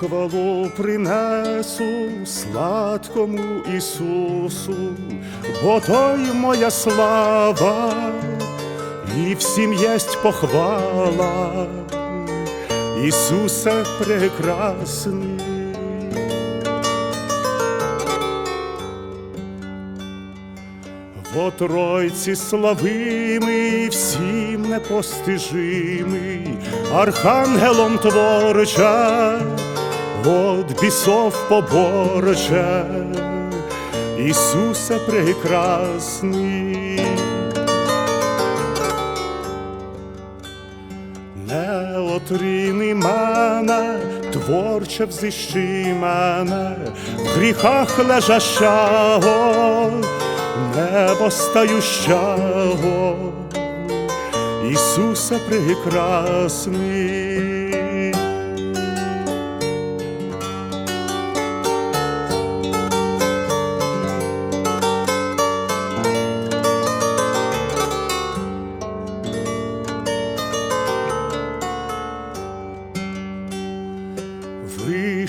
хвалу принесу сладкому Ісусу, бо той моя слава, і всім єсть похвала, Ісусе прекрасний. Во Тройці славимий, всім непостижимий, архангелом творча, от бісов поборча, Ісусе прекрасний. Не отрини мене, творче взищи мене, в гріхах лежащого, небо стающого, Ісусе прекрасний.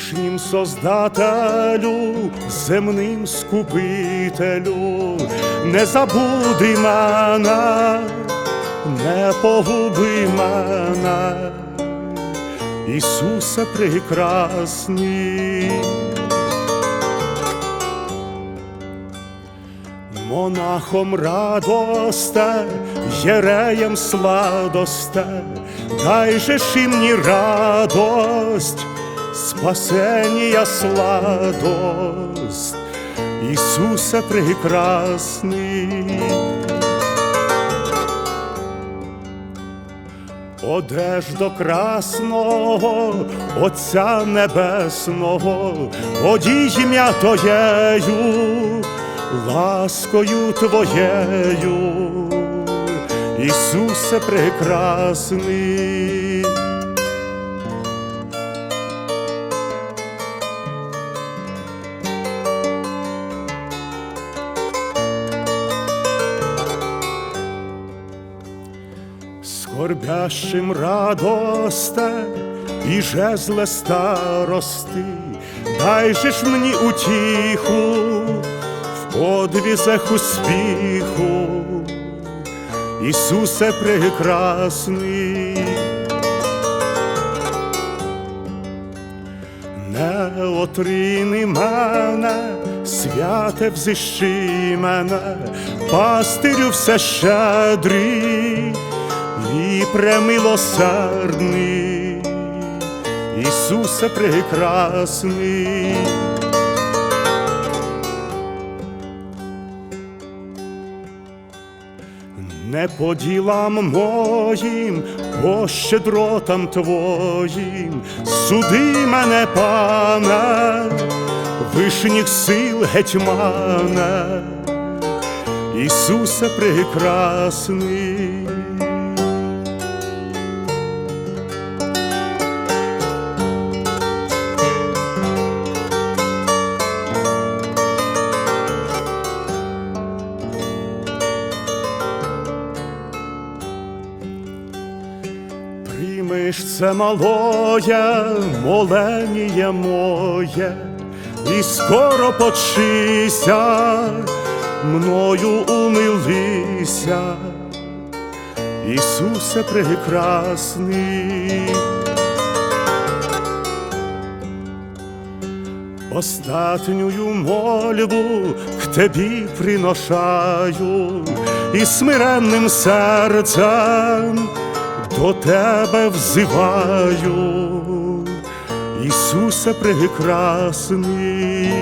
Вишнім создателю, земним скупителю, не забуди мене, не погуби мене, Ісусе прекрасний. Монахом радосте, єреєм сладосте, дай же ж радость, спасення сладость, Ісусе прекрасний. Одеж до красного Отця Небесного, одій ім'я Твоєю, ласкою Твоєю, Ісусе прекрасний. Скорбящим радосте і жезле старости, дай же ж мені утіху в подвізах успіху, Ісусе прекрасний. Не отрини мене, святе взищи мене, пастирю все щедрий премилосердний, Ісусе прекрасний. Не по ділам моїм, по щедротам твоїм, суди мене, пане, вишніх сил гетьмане, Ісусе прекрасний. Приймиш це малоє, моленіє моє, і скоро почися, мною умилися, Ісусе прекрасний. Остатнюю мольбу к Тебі приношаю, і смиренним серцем до Тебе взиваю, Ісусе прекрасний.